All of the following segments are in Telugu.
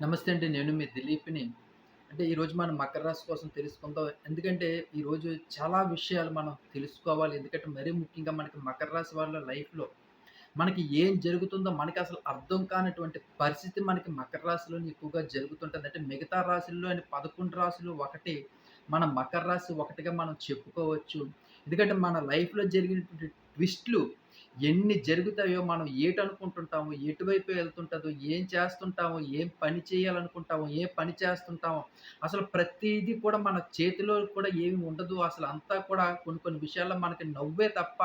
నమస్తే అండి. నేను మీ దిలీప్‌ని. అంటే ఈరోజు మనం మకర రాశి కోసం తెలుసుకుందాం. ఎందుకంటే ఈరోజు చాలా విషయాలు మనం తెలుసుకోవాలి. ఎందుకంటే మరీ ముఖ్యంగా మనకి మకర రాశి వాళ్ళ లైఫ్‌లో మనకి ఏం జరుగుతుందో మనకి అసలు అర్థం కానటువంటి పరిస్థితి మనకి మకర రాశిలోనే ఎక్కువగా జరుగుతుంటుంది అంటే మిగతా రాశుల్లోని 11 రాశులు ఒకటి. మన మకర రాశి ఒకటిగా మనం చెప్పుకోవచ్చు. ఎందుకంటే మన లైఫ్‌లో జరిగినటువంటి ట్విస్ట్‌లు ఎన్ని జరుగుతాయో మనం ఏటనుకుంటుంటామో, ఎటువైపు వెళ్తుంటుందో ఏం చేస్తుంటామో, ఏం పని చేయాలనుకుంటామో, ఏ పని చేస్తుంటామో, అసలు ప్రతిదీ కూడా మన చేతిలో కూడా ఏమి ఉండదు. అసలు అంతా కూడా కొన్ని కొన్ని విషయాల్లో మనకి నవ్వే తప్ప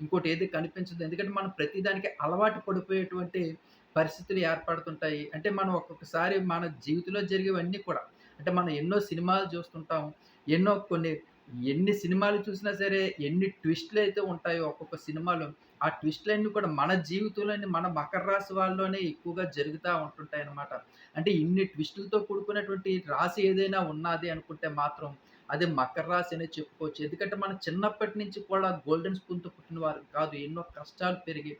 ఇంకోటి ఏది కనిపించదు. ఎందుకంటే మనం ప్రతి దానికి అలవాటు పడిపోయేటువంటి పరిస్థితులు ఏర్పడుతుంటాయి. అంటే మనం ఒక్కొక్కసారి మన జీవితంలో జరిగేవన్నీ కూడా అంటే మనం ఎన్నో సినిమాలు చూస్తుంటాం. ఎన్నో కొన్ని ఎన్ని సినిమాలు చూసినా సరే, ఎన్ని ట్విస్ట్లు అయితే ఉంటాయో ఒక్కొక్క సినిమాలో, ఆ ట్విస్ట్‌లన్నీ కూడా మన జీవితంలోని మన మకర రాశి వాళ్ళలోనే ఎక్కువగా జరుగుతూ ఉంటుంటాయి అనమాట అంటే ఇన్ని ట్విస్టులతో కూడుకున్నటువంటి రాశి ఏదైనా ఉన్నాది అనుకుంటే మాత్రం అదే మకర రాశి అనే చెప్పుకోవచ్చు. ఎందుకంటే మనం చిన్నప్పటి నుంచి కూడా గోల్డెన్ స్పూన్‌తో పుట్టినవారు కాదు. ఎన్నో కష్టాలు పెరిగి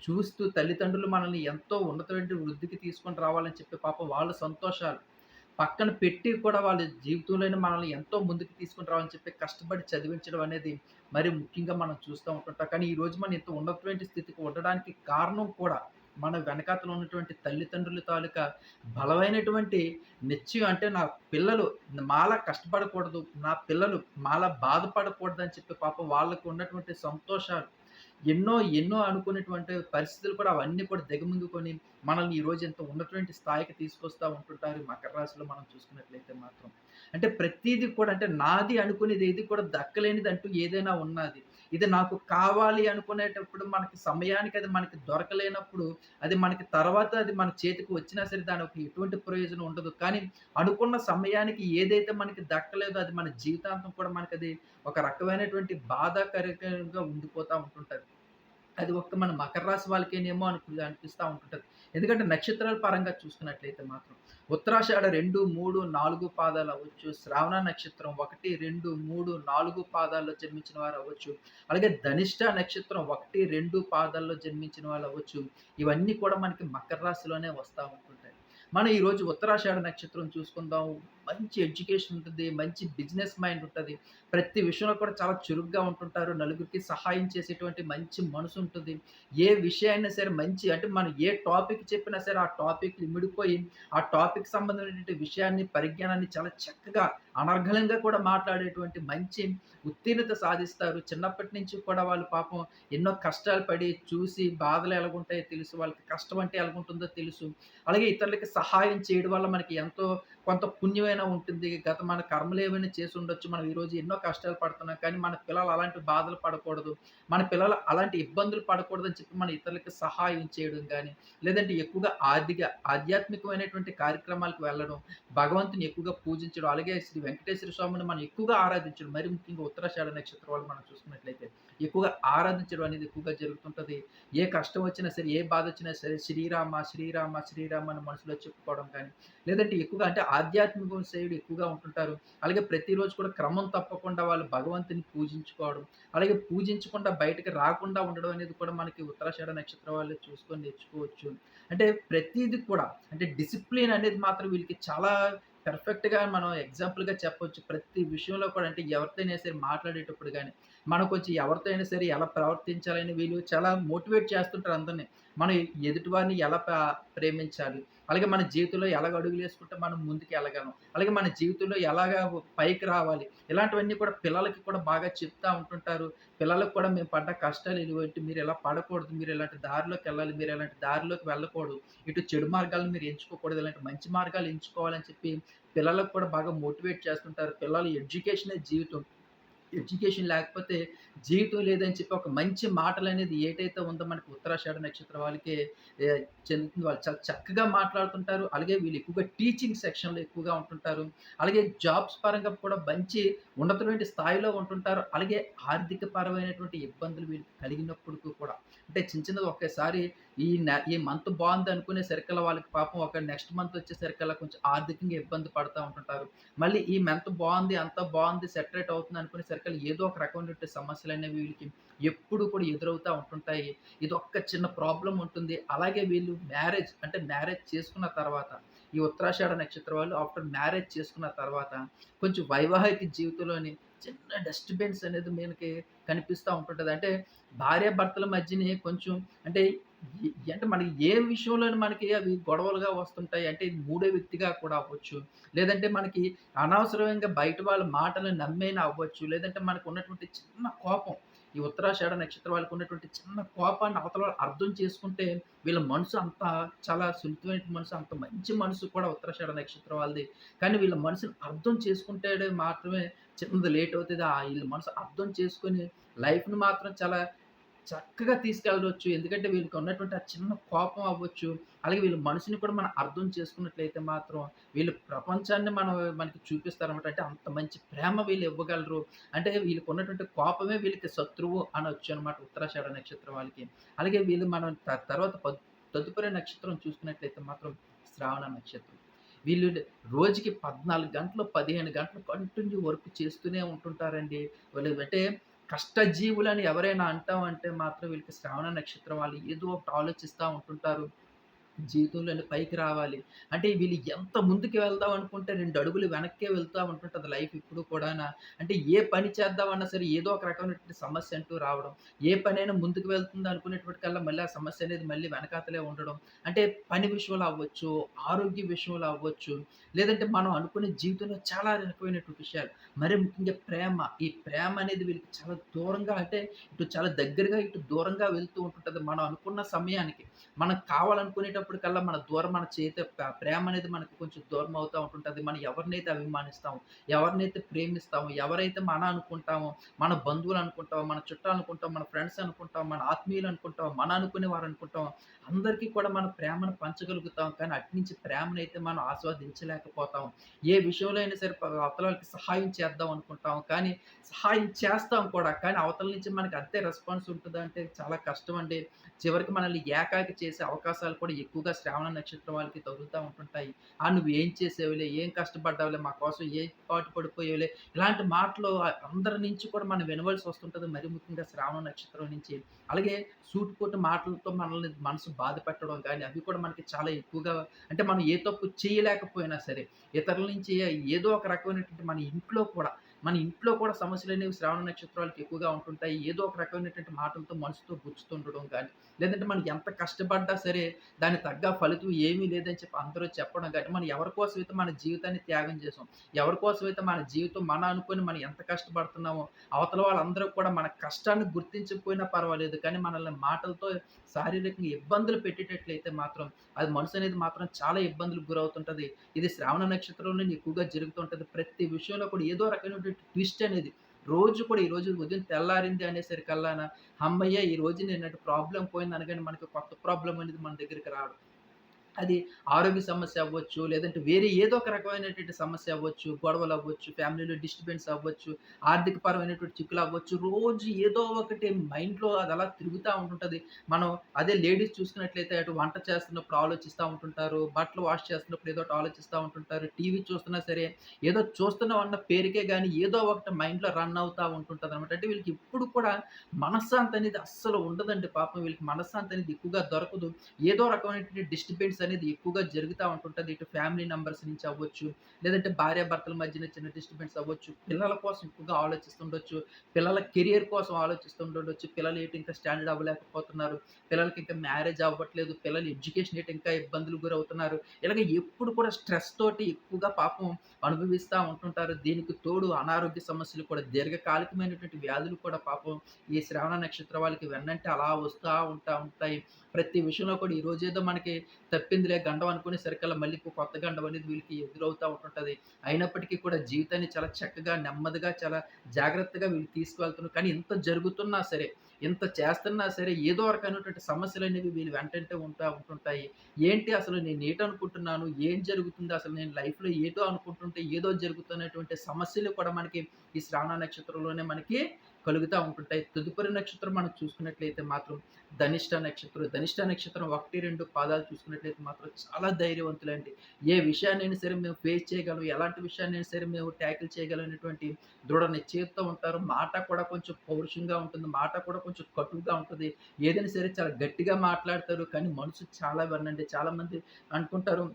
చూస్తూ తల్లిదండ్రులు మనల్ని ఎంతో ఉన్నతమైన వృద్ధికి తీసుకొని రావాలని చెప్పి పాపం వాళ్ళ సంతోషాలు పక్కన పెట్టి కూడా వాళ్ళ జీవితంలోనే మనల్ని ఎంతో ముందుకు తీసుకొని రావాలని చెప్పి కష్టపడి చదివించడం అనేది మరి ముఖ్యంగా మనం చూస్తూ ఉంటుంటాం. కానీ ఈరోజు మనం ఇంత ఉన్నటువంటి స్థితికి ఉండడానికి కారణం కూడా మన వెనకాతలో ఉన్నటువంటి తల్లిదండ్రుల తాలూకా బలమైనటువంటి నిశ్చయం అంటే నా పిల్లలు మాలా కష్టపడకూడదు. నా పిల్లలు మాలా బాధపడకూడదని చెప్పి పాపం వాళ్ళకు ఉన్నటువంటి సంతోషాలు ఎన్నో, ఎన్నో అనుకునేటువంటి పరిస్థితులు కూడా అవన్నీ కూడా దిగమింగుకొని మనల్ని ఈరోజు ఇంత ఉన్నటువంటి స్థాయికి తీసుకొస్తా ఉంటుంటారు మకర రాశిలో మనం చూసుకున్నట్లయితే మాత్రం. అంటే ప్రతిదీ కూడా అంటే నాది అనుకునేది ఏది కూడా దక్కలేనిది అంటూ ఏదైనా ఉన్నాది. ఇది నాకు కావాలి అనుకునేటప్పుడు మనకి సమయానికి అది మనకి దొరకలేనప్పుడు అది మనకి తర్వాత అది మన చేతికి వచ్చినా సరే దానికి ఎటువంటి ప్రయోజనం ఉండదు. కానీ అనుకున్న సమయానికి ఏదైతే మనకి దక్కలేదో అది మన జీవితాంతం కూడా మనకి అది ఒక రకమైనటువంటి బాధాకరంగా ఉండిపోతూ ఉంటుంటుంది అది ఒక మన మకర రాశి వాళ్ళకేనేమో అనిపి అనిపిస్తూ ఉంటుంటుంది. ఎందుకంటే నక్షత్రాల పరంగా చూసుకున్నట్లయితే మాత్రం ఉత్తరాషాఢ 2, 3, 4 పాదాలవ్వచ్చు, శ్రావణ నక్షత్రం 1, 2, 3, 4 పాదాల్లో జన్మించిన వారు అవ్వచ్చు అలాగే ధనిష్ట నక్షత్రం 1, 2 పాదాల్లో జన్మించిన వాళ్ళు అవ్వచ్చు. ఇవన్నీ కూడా మనకి మకర రాశిలోనే వస్తా ఉంటుంది. మనం ఈరోజు ఉత్తరాషాఢ నక్షత్రం చూసుకుందాం. మంచి ఎడ్యుకేషన్ ఉంటుంది మంచి బిజినెస్ మైండ్ ఉంటుంది ప్రతి విషయంలో కూడా చాలా చురుగ్గా ఉంటుంటారు. నలుగురికి సహాయం చేసేటువంటి మంచి మనసు ఉంటుంది ఏ విషయాన్నైనా సరే మంచి అంటే మనం ఏ టాపిక్ చెప్పినా సరే ఆ టాపిక్ ఇమిడిపోయి, ఆ టాపిక్ సంబంధమైనటువంటి విషయాన్ని, పరిజ్ఞానాన్ని చాలా చక్కగా అనర్ఘలంగా కూడా మాట్లాడేటువంటి మంచి ఉత్తీర్ణత సాధిస్తారు. చిన్నప్పటి నుంచి కూడా వాళ్ళు పాపం ఎన్నో కష్టాలు పడి, చూసి బాధలు ఎలాగుంటాయో తెలుసు. వాళ్ళకి కష్టం అంటే ఎలాగుంటుందో తెలుసు. అలాగే ఇతరులకి సహాయం చేయడం వల్ల మనకి ఎంతో కొంత పుణ్యమైనా ఉంటుంది. గత మన కర్మలు ఏమైనా చేసుండొచ్చు. మనం ఈరోజు ఎన్నో కష్టాలు పడుతున్నాం. కానీ మన పిల్లలు అలాంటి బాధలు పడకూడదు. మన పిల్లలు అలాంటి ఇబ్బందులు పడకూడదు అని చెప్పి మన ఇతరులకు సహాయం చేయడం కానీ లేదంటే ఎక్కువగా ఆర్థిక ఆధ్యాత్మికమైనటువంటి కార్యక్రమాలకు వెళ్ళడం, భగవంతుని ఎక్కువగా పూజించడం, అలాగే శ్రీ వెంకటేశ్వర స్వామిని మనం ఎక్కువగా ఆరాధించడం. మరి ముఖ్యంగా ఉత్తరాషాఢ నక్షత్రం వాళ్ళు మనం చూసుకున్నట్లయితే ఎక్కువగా ఆరాధించడం అనేది ఎక్కువగా జరుగుతుంటుంది ఏ కష్టం వచ్చినా సరే, ఏ బాధ వచ్చినా సరే శ్రీరామ, శ్రీరామ, శ్రీరామ అని మనసులో చెప్పుకోవడం కానీ, లేదంటే ఎక్కువగా అంటే ఆధ్యాత్మిక సేవుడు ఎక్కువగా ఉంటుంటారు. అలాగే ప్రతిరోజు కూడా క్రమం తప్పకుండా వాళ్ళు భగవంతుని పూజించుకోవడం, అలాగే పూజించకుండా బయటకి రాకుండా ఉండడం అనేది కూడా మనకి ఉత్తరాషాఢ నక్షత్రం వాళ్ళు చూసుకొని నేర్చుకోవచ్చు. అంటే ప్రతిది కూడా అంటే డిసిప్లిన్ అనేది మాత్రం వీళ్ళకి చాలా పెర్ఫెక్ట్గా మనం ఎగ్జాంపుల్‌గా చెప్పవచ్చు ప్రతి విషయంలో కూడా అంటే ఎవరితోనే సరే మాట్లాడేటప్పుడు కానీ మనకు కొంచెం ఎవరితో అయినా సరే ఎలా ప్రవర్తించాలని వీళ్ళు చాలా మోటివేట్ చేస్తుంటారు అందరిని. మనం ఎదుటి వారిని ఎలా ప్రేమించాలి, అలాగే మన జీవితంలో ఎలాగ అడుగులేసుకుంటే మనం ముందుకు వెళ్ళగలం అలాగే మన జీవితంలో ఎలాగా పైకి రావాలి, ఇలాంటివన్నీ కూడా పిల్లలకి కూడా బాగా చెప్తూ ఉంటుంటారు. పిల్లలకు కూడా మేము పడ్డ కష్టాలు ఇటువంటి మీరు ఇలా పడకూడదు, మీరు ఇలాంటి దారిలోకి వెళ్ళాలి మీరు ఇలాంటి దారిలోకి వెళ్ళకూడదు, ఇటు చెడు మార్గాలను మీరు ఎంచుకోకూడదు, ఇలాంటి మంచి మార్గాలు ఎంచుకోవాలని చెప్పి పిల్లలకు కూడా బాగా మోటివేట్ చేస్తుంటారు. పిల్లలు ఎడ్యుకేషనే జీవితం. ఎడ్యుకేషన్ లేకపోతే జీవితం లేదని చెప్పి ఒక మంచి మాటలు అనేది ఏటైతే ఉందో మనకి ఉత్తరాషాఢ నక్షత్రం వాళ్ళకే చెందుతుంది. వాళ్ళు చాలా చక్కగా మాట్లాడుతుంటారు. అలాగే వీళ్ళు ఎక్కువగా టీచింగ్ సెక్షన్‌లో ఎక్కువగా ఉంటుంటారు. అలాగే జాబ్స్ పరంగా కూడా మంచి ఉన్నతమైన స్థాయిలో ఉంటుంటారు. అలాగే ఆర్థిక పరమైనటువంటి ఇబ్బందులు వీళ్ళు కలిగినప్పుడు కూడా అంటే చిన్న చిన్నది ఒకేసారి ఈ ఈ మంత్ బాగుంది అనుకునే సరికల వాళ్ళకి పాపం ఒక నెక్స్ట్ మంత్ వచ్చే సరికల కొంచెం ఆర్థికంగా ఇబ్బంది పడుతూ ఉంటుంటారు. మళ్ళీ ఈ మంత్ బాగుంది అంత బాగుంది సెటరేట్ అవుతుంది అనుకునే సర్కిల్ ఏదో ఒక రకమైనటువంటి సమస్యలనేవి వీళ్ళకి ఎప్పుడు కూడా ఎదురవుతూ ఉంటుంటాయి. ఇది ఒక్క చిన్న ప్రాబ్లం ఉంటుంది. అలాగే వీళ్ళు మ్యారేజ్ అంటే మ్యారేజ్ చేసుకున్న తర్వాత ఈ ఉత్తరాషాఢ నక్షత్రం వాళ్ళు ఆఫ్టర్ మ్యారేజ్ చేసుకున్న తర్వాత కొంచెం వైవాహిక జీవితంలోని చిన్న డస్ట్బిన్స్ అనేది మనకి కనిపిస్తూ ఉంటుంటుంది అంటే భార్యాభర్తల మధ్యనే కొంచెం అంటే అంటే మనకి ఏ విషయంలో మనకి అవి గొడవలుగా వస్తుంటాయి అంటే మూడే మూడో వ్యక్తిగా కూడా అవ్వచ్చు. లేదంటే మనకి అనవసరంగా బయట వాళ్ళ మాటలు నమ్మేనా అవ్వచ్చు. లేదంటే మనకు ఉన్నటువంటి చిన్న కోపం ఈ ఉత్తరాషాఢ నక్షత్రం వాళ్ళకి ఉన్నటువంటి చిన్న కోపాన్ని అవతల వాళ్ళు అర్థం చేసుకుంటే వీళ్ళ మనసు అంత చాలా సున్నితమైన మనసు, అంత మంచి మనసు కూడా ఉత్తరాషాఢ నక్షత్రం వాళ్ళది. కానీ వీళ్ళ మనసుని అర్థం చేసుకుంటే మాత్రమే చిన్నది లేట్ అవుతుంది ఆ వీళ్ళ మనసు అర్థం చేసుకొని లైఫ్‌ని మాత్రం చాలా చక్కగా తీసుకెళ్ళవచ్చు. ఎందుకంటే వీళ్ళకి ఉన్నటువంటి ఆ చిన్న కోపం అవ్వచ్చు. అలాగే వీళ్ళ మనసుని కూడా మనం అర్థం చేసుకున్నట్లయితే మాత్రం వీళ్ళు ప్రపంచాన్ని మనం మనకి చూపిస్తారన్నమాట అంటే అంత మంచి ప్రేమ వీళ్ళు ఇవ్వగలరు. అంటే వీళ్ళకి ఉన్నటువంటి కోపమే వీళ్ళకి శత్రువు అనొచ్చనమాట ఉత్తరాషాఢ నక్షత్రం వాళ్ళకి. అలాగే వీళ్ళు మనం త తర్వాత తదుపరి నక్షత్రం చూసుకున్నట్లయితే మాత్రం శ్రావణ నక్షత్రం. వీళ్ళు రోజుకి 14 గంటలు, 15 గంటలు కంటిన్యూ వర్క్ చేస్తూనే ఉంటుంటారండి. వాళ్ళు అంటే కష్టజీవులని ఎవరైనా అంటామంటే మాత్రం వీళ్ళకి శ్రావణ నక్షత్రం వాళ్ళు ఏదో ఒకటి ఆలోచిస్తూ ఉంటుంటారు. జీవితంలో పైకి రావాలి. అంటే వీళ్ళు ఎంత ముందుకు వెళ్దాం అనుకుంటే రెండు అడుగులు వెనక్కే వెళ్తాం అనుకుంటుంది లైఫ్ ఇప్పుడు కూడానా అంటే ఏ పని చేద్దామన్నా సరే ఏదో ఒక రకమైనటువంటి సమస్య అంటూ రావడం. ఏ పనైనా ముందుకు వెళ్తుంది అనుకునేటప్పటికల్లా మళ్ళీ ఆ సమస్య అనేది మళ్ళీ వెనకాతలే ఉండడం. అంటే పని విషయంలో అవ్వచ్చు, ఆరోగ్య విషయంలో అవ్వచ్చు, లేదంటే మనం అనుకునే జీవితంలో చాలా రకమైనటువంటి విషయాలు. మరి ముఖ్యంగా ప్రేమ. ఈ ప్రేమ అనేది వీళ్ళకి చాలా దూరంగా అంటే ఇటు చాలా దగ్గరగా, ఇటు దూరంగా వెళ్తూ ఉంటుంటుంది మనం అనుకున్న సమయానికి మనం కావాలనుకునేటప్పటికల్లా మన దూరం మన చేతి ప్రేమ అనేది మనకు కొంచెం దూరం అవుతా ఉంటుంటుంది మనం ఎవరినైతే అభిమానిస్తాము ఎవరినైతే ప్రేమిస్తామో, ఎవరైతే మన అనుకుంటామో, మన బంధువులు అనుకుంటామో, మన చుట్టాలు అనుకుంటాం, మన ఫ్రెండ్స్ అనుకుంటాం, మన ఆత్మీయులు అనుకుంటాం, మన అనుకునేవారు అనుకుంటాం. అందరికీ కూడా మన ప్రేమను పంచగలుగుతాం. కానీ అటు నుంచి ప్రేమనైతే మనం ఆస్వాదించలేకపోతాం. ఏ విషయంలో అయినా సరే ప అవతల వాళ్ళకి సహాయం చేద్దాం అనుకుంటాం. కానీ సహాయం చేస్తాం కూడా. కానీ అవతల నుంచి మనకి అంతే రెస్పాన్స్ ఉంటుందంటే చాలా కష్టం అండి చివరికి మనల్ని ఏకాకి చేసే అవకాశాలు కూడా ఎక్కువగా శ్రావణ నక్షత్రం వాళ్ళకి తగులుతూ ఉంటుంటాయి. "ఆ! నువ్వు ఏం చేసేవిలే ఏం కష్టపడ్డావులే, మా కోసం ఏం పాటు పడిపోయావులే" ఇలాంటి మాటలు అందరి నుంచి కూడా మనం వినవలసి వస్తుంటుంది మరి ముఖ్యంగా శ్రావణ నక్షత్రం నుంచి. అలాగే సూటిపోటి మాటలతో మనల్ని మనసు బాధ పెట్టడం కానీ అవి కూడా మనకి చాలా ఎక్కువగా అంటే మనం ఏ తప్పు చేయలేకపోయినా సరే, ఇతరుల నుంచి ఏదో ఒక రకమైనటువంటి మన ఇంట్లో కూడా మన ఇంట్లో కూడా సమస్యలు అనేవి శ్రావణ నక్షత్రాలకి ఎక్కువగా ఉంటుంటాయి. ఏదో ఒక రకమైనటువంటి మాటలతో మనసుతో గుచ్చుతుండడం కానీ లేదంటే మనం ఎంత కష్టపడ్డా సరే దాని తగ్గ ఫలితం ఏమీ లేదని చెప్పి అందరూ చెప్పడం కానీ మనం ఎవరి అయితే మన జీవితాన్ని త్యాగం చేసాం, ఎవరి అయితే మన జీవితం మన అనుకుని మనం ఎంత కష్టపడుతున్నామో, అవతల వాళ్ళందరూ కూడా మన కష్టాన్ని గుర్తించకపోయినా పర్వాలేదు. కానీ మనల్ని మాటలతో శారీరకంగా ఇబ్బందులు పెట్టేటట్లయితే మాత్రం, అది మనసు అనేది మాత్రం చాలా ఇబ్బందులకు గురవుతుంటుంది ఇది శ్రావణ నక్షత్రంలోనే ఎక్కువగా జరుగుతుంటుంది ప్రతి విషయంలో కూడా ఏదో రకమైనటువంటి ట్విస్ట్ అనేది రోజు కూడా ఈరోజు ఉదయం తెల్లారింది అనేసరికల్లానా అమ్మయ్య ఈ రోజు నేను ప్రాబ్లం పోయింది అనగానే మనకి కొత్త ప్రాబ్లం అనేది మన దగ్గరికి రావడం. అది ఆరోగ్య సమస్య అవ్వచ్చు, లేదంటే వేరే ఏదో ఒక రకమైనటువంటి సమస్య అవ్వచ్చు, గొడవలు అవ్వచ్చు ఫ్యామిలీలో డిస్టర్బెన్స్ అవ్వచ్చు, ఆర్థికపరమైనటువంటి చిక్కులవ్వచ్చు. రోజు ఏదో ఒకటి మైండ్‌లో అది అలా తిరుగుతూ ఉంటుంటుంది మనం అదే లేడీస్ చూసుకున్నట్లయితే అటు వంట చేస్తున్నప్పుడు ఆలోచిస్తూ ఉంటుంటారు. బట్టలు వాష్ చేస్తున్నప్పుడు ఏదో ఒకటి ఆలోచిస్తూ ఉంటుంటారు. టీవీ చూస్తున్నా సరే ఏదో చూస్తున్నాం అన్న పేరుకే కానీ ఏదో ఒకటి మైండ్‌లో రన్ అవుతూ ఉంటుంటుంది అనమాట అంటే వీళ్ళకి ఎప్పుడు కూడా మనశ్శాంతి అనేది అస్సలు ఉండదండి పాపం. వీళ్ళకి మనశ్శాంతి అనేది ఎక్కువగా దొరకదు. ఏదో రకమైనటువంటి డిస్టర్బెన్స్ అనేది ఎక్కువగా జరుగుతూ ఉంటుంటుంది ఇటు ఫ్యామిలీ నంబర్స్ నుంచి అవ్వచ్చు, లేదంటే భార్యాభర్తల మధ్యన చిన్న డిస్టర్బెన్స్ అవ్వచ్చు, పిల్లల కోసం ఎక్కువగా ఆలోచిస్తుండొచ్చు, పిల్లల కెరియర్ కోసం ఆలోచిస్తుండొచ్చు, పిల్లలు ఏంటి ఇంకా స్టాండర్డ్ అవ్వలేకపోతున్నారు, పిల్లలకి ఇంకా మ్యారేజ్ అవ్వట్లేదు, పిల్లలు ఎడ్యుకేషన్ ఏంటి ఇంకా ఇబ్బందులు గురవుతున్నారు. ఇలాగ ఎప్పుడు కూడా స్ట్రెస్ తోటి ఎక్కువగా పాపం అనుభవిస్తూ ఉంటుంటారు. దీనికి తోడు అనారోగ్య సమస్యలు కూడా దీర్ఘకాలికమైనటువంటి వ్యాధులు కూడా పాపం ఈ శ్రవణ నక్షత్ర వాళ్ళకి వెన్నంటే అలా వస్తూ ఉంటా ఉంటాయి. ప్రతి విషయంలో కూడా ఈ రోజు ఏదో మనకి తప్పిందిలే గండం అనుకునేసరికల్లా మళ్ళీ కొత్త గండం అనేది వీళ్ళకి ఎదురవుతూ ఉంటుంటుంది అయినప్పటికీ కూడా జీవితాన్ని చాలా చక్కగా, నెమ్మదిగా, చాలా జాగ్రత్తగా వీళ్ళు తీసుకువెళ్తున్నారు. కానీ ఇంత జరుగుతున్నా సరే, ఇంత చేస్తున్నా సరే ఏదో రకమైనటువంటి సమస్యలనేవి వీళ్ళు వెంటంటే ఉంటా ఉంటుంటాయి. ఏంటి అసలు నేను ఏటనుకుంటున్నాను ఏం జరుగుతుంది? అసలు నేను లైఫ్‌లో ఏదో అనుకుంటుంటే ఏదో జరుగుతున్నటువంటి సమస్యలు కూడా మనకి ఈ శ్రావణ నక్షత్రంలోనే మనకి కలుగుతూ ఉంటుంటాయి. తదుపరి నక్షత్రం మనం చూసుకున్నట్లయితే మాత్రం ధనిష్ట నక్షత్రం. ధనిష్ట నక్షత్రం 1, 2 పాదాలు చూసుకున్నట్లయితే మాత్రం చాలా ధైర్యవంతులండి. ఏ విషయాన్ని సరే మేము ఫేస్ చేయగలం. ఎలాంటి విషయాన్ని సరే మేము ట్యాకిల్ చేయగలం అనేటువంటి దృఢ నిశ్చయంతో ఉంటారు. మాట కూడా కొంచెం పౌరుషంగా ఉంటుంది. మాట కూడా కొంచెం కటుగా ఉంటుంది ఏదైనా సరే చాలా గట్టిగా మాట్లాడతారు. కానీ మనసు చాలా వినండి చాలామంది అనుకుంటారు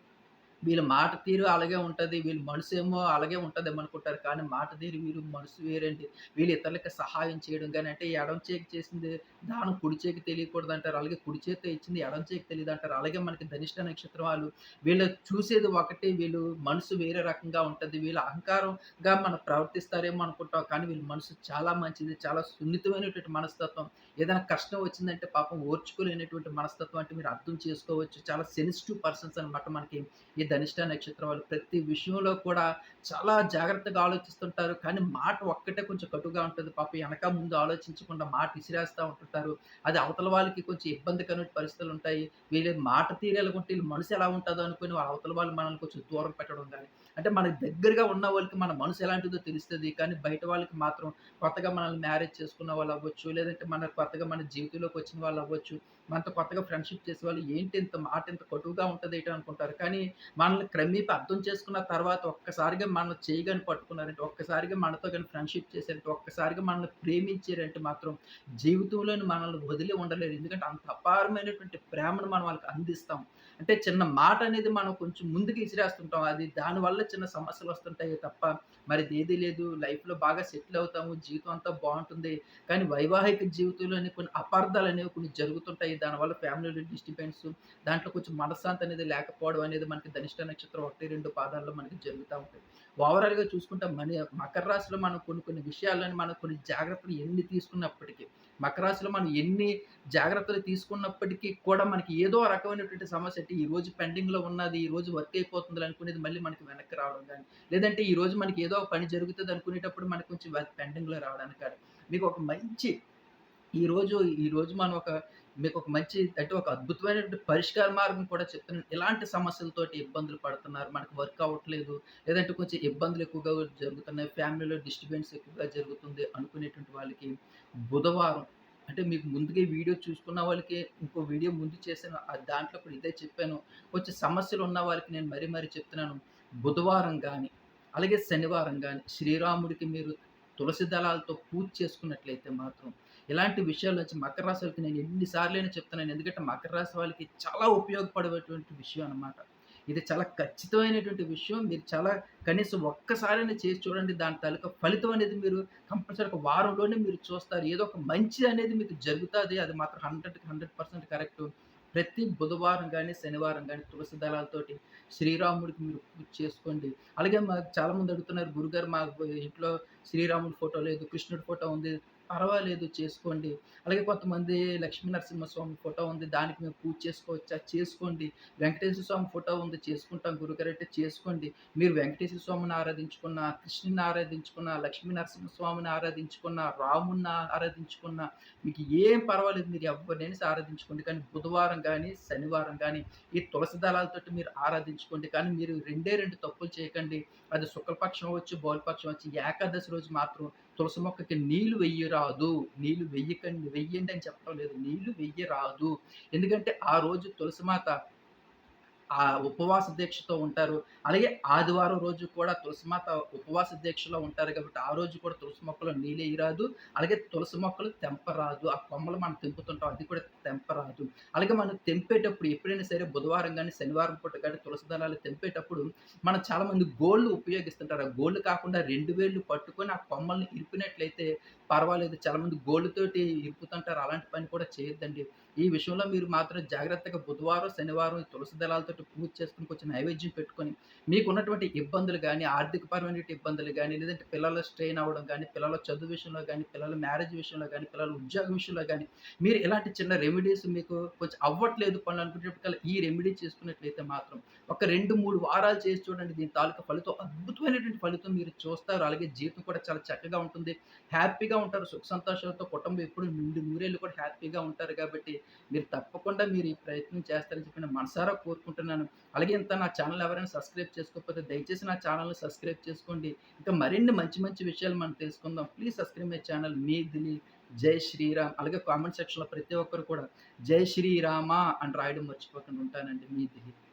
వీళ్ళ మాట తీరు అలాగే ఉంటుంది వీళ్ళ మనసేమో అలాగే ఉంటుంది అనుకుంటారు. కానీ మాట తీరు వీరు మనసు వేరండి. వీళ్ళు ఇతరులకి సహాయం చేయడం కానీ అంటే ఎడమ చేకి చేసింది దానం కుడి తెలియకూడదు అంటారు అలాగే కుడి చేతితో ఇచ్చింది ఎడమ తెలియదు అంటారు అలాగే మనకి ధనిష్ట నక్షత్రం వాళ్ళు వీళ్ళు చూసేది ఒకటి, వీళ్ళు మనసు వేరే రకంగా ఉంటుంది వీళ్ళు అహంకారంగా మనం ప్రవర్తిస్తారేమో అనుకుంటాం. కానీ వీళ్ళ మనసు చాలా మంచిది. చాలా సున్నితమైనటువంటి మనస్తత్వం. ఏదైనా కష్టం వచ్చిందంటే పాపం ఓర్చుకోలేనటువంటి మనస్తత్వం అంటే మీరు అర్థం చేసుకోవచ్చు. చాలా సెన్సిటివ్ పర్సన్స్ అనమాట మనకి ధనిష్ట నక్షత్రం వాళ్ళు. ప్రతి విషయంలో కూడా చాలా జాగ్రత్తగా ఆలోచిస్తుంటారు. కానీ మాట ఒక్కటే కొంచెం కటుగా ఉంటుంది పాప వెనక ముందు ఆలోచించకుండా మాట విసిరేస్తూ ఉంటుంటారు. అది అవతల వాళ్ళకి కొంచెం ఇబ్బందికర పరిస్థితులు ఉంటాయి వీళ్ళ మాట తీరేలాగుంటే వీళ్ళ మనసు ఎలా ఉంటుందో అనుకుని వాళ్ళ అవతల వాళ్ళు మనల్ని కొంచెం దూరం పెట్టడం కానీ అంటే మనకి దగ్గరగా ఉన్న వాళ్ళకి మన మనసు ఎలాంటిదో తెలుస్తుంది కానీ బయట వాళ్ళకి మాత్రం కొత్తగా మనల్ని మ్యారేజ్ చేసుకున్న వాళ్ళు అవ్వచ్చు, లేదంటే మన కొత్తగా మన జీవితంలోకి వచ్చిన వాళ్ళు అవ్వచ్చు, మనతో కొత్తగా ఫ్రెండ్‌షిప్ చేసేవాళ్ళు ఏంటి ఇంత మాట ఇంత కటువుగా ఉంటదేంటి అనుకుంటారు. కానీ మనల్ని క్రమేపీ అర్థం చేసుకున్న తర్వాత ఒక్కసారిగా మనల్ని చేయగానే పట్టుకున్నారంటే, ఒక్కసారిగా మనతో కానీ ఫ్రెండ్‌షిప్ చేశారంటే, ఒక్కసారిగా మనల్ని ప్రేమించారంటే మాత్రం జీవితంలోని మనల్ని వదిలి ఉండలేరు. ఎందుకంటే అంత అపారమైనటువంటి ప్రేమను మనం వాళ్ళకి అందిస్తాం. అంటే చిన్న మాట అనేది మనం కొంచెం ముందుకు ఇసిరేస్తుంటాం. అది దానివల్ల చిన్న సమస్యలు వస్తుంటాయి తప్ప మరి ఏది లేదు. లైఫ్‌లో బాగా సెటిల్ అవుతాము. జీవితం అంతా బాగుంటుంది కానీ వైవాహిక జీవితంలోని కొన్ని అపార్థాలనేవి కొన్ని జరుగుతుంటాయి. దానివల్ల ఫ్యామిలీలో డిస్టర్బెన్స్ దాంట్లో కొంచెం మనశ్శాంతి అనేది లేకపోవడం అనేది మనకి ధనిష్ట నక్షత్రం 1, 2 పాదాల్లో మనకి జరుగుతూ ఉంటాయి. ఓవరాల్‌గా చూసుకుంటే మన మకర రాశిలో మనం కొన్ని కొన్ని విషయాలను మనం కొన్ని జాగ్రత్తలు ఎన్ని తీసుకున్నప్పటికీ, మకర రాశిలో మనం ఎన్ని జాగ్రత్తలు తీసుకున్నప్పటికీ కూడా మనకి ఏదో రకమైనటువంటి సమస్య అంటే రోజు పెండింగ్‌లో ఉన్నది, ఈరోజు వర్క్ అయిపోతుంది అనుకునేది మళ్ళీ మనకి వెనక్కి రావడం కానీ లేదంటే ఈ రోజు మనకి ఏదో ఒక పని జరుగుతుంది అనుకునేటప్పుడు మనకు కొంచెం పెండింగ్‌లో రావడానికి కానీ, మీకు ఒక మంచి ఈరోజు ఈరోజు మనం ఒక మీకు ఒక మంచి అంటే ఒక అద్భుతమైనటువంటి పరిష్కార మార్గం కూడా చెప్తున్నాను. ఎలాంటి సమస్యలతోటి ఇబ్బందులు పడుతున్నారు, మనకు వర్క్ అవ్వట్లేదు, లేదంటే కొంచెం ఇబ్బందులు ఎక్కువగా జరుగుతున్నాయి, ఫ్యామిలీలో డిస్టర్బెన్స్ ఎక్కువగా జరుగుతుంది అనుకునేటువంటి వాళ్ళకి బుధవారం అంటే మీకు ముందుగా ఈ వీడియో చూసుకున్న వాళ్ళకి ఇంకో వీడియో ముందు చేశాను. దాంట్లో కూడా ఇదే చెప్పాను. కొంచెం సమస్యలు ఉన్న వాళ్ళకి నేను మరీ మరీ చెప్తున్నాను. బుధవారం కానీ అలాగే శనివారం కానీ శ్రీరాముడికి మీరు తులసి దళాలతో పూజ చేసుకున్నట్లయితే మాత్రం ఇలాంటి విషయాలు వచ్చి మకర రాశి వాళ్ళకి నేను ఎన్నిసార్లైనా చెప్తున్నాను. ఎందుకంటే మకర రాశి వాళ్ళకి చాలా ఉపయోగపడేటువంటి విషయం అన్నమాట. ఇది చాలా ఖచ్చితమైనటువంటి విషయం. మీరు చాలా కనీసం ఒక్కసారైనా చేసి చూడండి. దాని తాలూకా ఫలితం అనేది మీరు కంపల్సరీ ఒక వారంలోనే మీరు చూస్తారు. ఏదో ఒక మంచి అనేది మీకు జరుగుతుంది అది మాత్రం 100కి 100% కరెక్టు. ప్రతి బుధవారం కానీ శనివారం కానీ తులసి దళాలతోటి శ్రీరాముడికి మీరు పూజ చేసుకోండి. అలాగే మాకు చాలామంది అడుగుతున్నారు గురుగారు మాకు ఇంట్లో శ్రీరాముడి ఫోటో లేదు, కృష్ణుడి ఫోటో ఉంది. పర్వాలేదు చేసుకోండి. అలాగే కొంతమంది లక్ష్మీ నరసింహస్వామి ఫోటో ఉంది. దానికి మేము పూజ చేసుకోవచ్చా? చేసుకోండి. వెంకటేశ్వర స్వామి ఫోటో ఉంది చేసుకుంటాం గురుగారు అంటే చేసుకోండి. మీరు వెంకటేశ్వర స్వామిని ఆరాధించుకున్న, కృష్ణుని ఆరాధించుకున్న, లక్ష్మీ నరసింహస్వామిని ఆరాధించుకున్న, రాముని ఆరాధించుకున్న మీకు ఏం పర్వాలేదు. మీరు ఎవరినైనా ఆరాధించుకోండి. కానీ బుధవారం కానీ శనివారం కానీ ఈ తులసి దళాలతోటి మీరు ఆరాధించుకోండి. కానీ మీరు రెండే రెండు తప్పులు చేయకండి. అది శుక్లపక్షం వచ్చి బౌలపక్షం వచ్చి ఏకాదశి రోజు మాత్రం తులసి మొక్కకి నీళ్ళు వెయ్యరాదు. నీళ్ళు వెయ్యకండి వెయ్యండి అని చెప్పడం లేదు. నీళ్ళు వెయ్యరాదు. ఎందుకంటే ఆ రోజు తులసి మాత ఆ ఉపవాస దీక్షతో ఉంటారు. అలాగే ఆదివారం రోజు కూడా తులసిమాత ఉపవాస దీక్షలో ఉంటారు కాబట్టి, ఆ రోజు కూడా తులసి మొక్కలో నీళ్ళెయ్యరాదు. అలాగే తులసి మొక్కలు తెంపరాదు. ఆ కొమ్మలు మనం తెంపుతుంటాం అది కూడా తెంపరాదు. అలాగే మనం తెంపేటప్పుడు ఎప్పుడైనా సరే బుధవారం కానీ శనివారం పూట కానీ తులసి దళాలు తెంపేటప్పుడు మనం చాలామంది గోళ్ళు ఉపయోగిస్తుంటారు. ఆ గోళ్ళు కాకుండా రెండు వేళ్ళు పట్టుకొని ఆ కొమ్మల్ని ఇరిపినట్లయితే పర్వాలేదు. చాలామంది గోళ్ళతోటి ఇరుపుతుంటారు. అలాంటి పని కూడా చేయొద్దండి. ఈ విషయంలో మీరు మాత్రం జాగ్రత్తగా బుధవారం, శనివారం తులసి దళాలతోటి పూజ చేసుకొని కొంచెం నైవేద్యం పెట్టుకొని, మీకున్నటువంటి ఇబ్బందులు కానీ ఆర్థికపరమైనటువంటి ఇబ్బందులు కానీ లేదంటే పిల్లల స్ట్రెయిన్ అవ్వడం కానీ పిల్లల చదువు విషయంలో కానీ పిల్లల మ్యారేజ్ విషయంలో కానీ పిల్లల ఉద్యోగం విషయంలో కానీ మీరు ఇలాంటి చిన్న రెమెడీస్ మీకు కొంచెం అవ్వట్లేదు పనులు అనుకునేటప్పుడు ఈ రెమెడీ చేసుకున్నట్లయితే మాత్రం ఒక 2, 3 వారాలు చేసి చూడండి. దీని తాలూకా ఫలితం అద్భుతమైనటువంటి ఫలితం మీరు చూస్తారు. అలాగే జీవితం కూడా చాలా చక్కగా ఉంటుంది. హ్యాపీగా ఉంటారు. సుఖ సంతోషాలతో కుటుంబం ఎప్పుడు నిండు నూరేళ్ళు కూడా హ్యాపీగా ఉంటారు కాబట్టి, మీరు తప్పకుండా మీరు ఈ ప్రయత్నం చేస్తారని చెప్పి నేను మనసారా కోరుకుంటున్నాను. అలాగే ఇంత నా ఛానల్ ఎవరైనా సబ్స్క్రైబ్ చేసుకోకపోతే దయచేసి నా ఛానల్‌ని సబ్స్క్రైబ్ చేసుకోండి. ఇంకా మరిన్ని మంచి మంచి విషయాలు మనం తెలుసుకుందాం. Please subscribe my channel. మీ దిలీప్. జై శ్రీరామ్. అలాగే కామెంట్ సెక్షన్‌లో ప్రతి ఒక్కరు కూడా జై శ్రీరామ అని రాయడం మర్చిపోకుండా ఉంటానండి. మీ దిలీప్.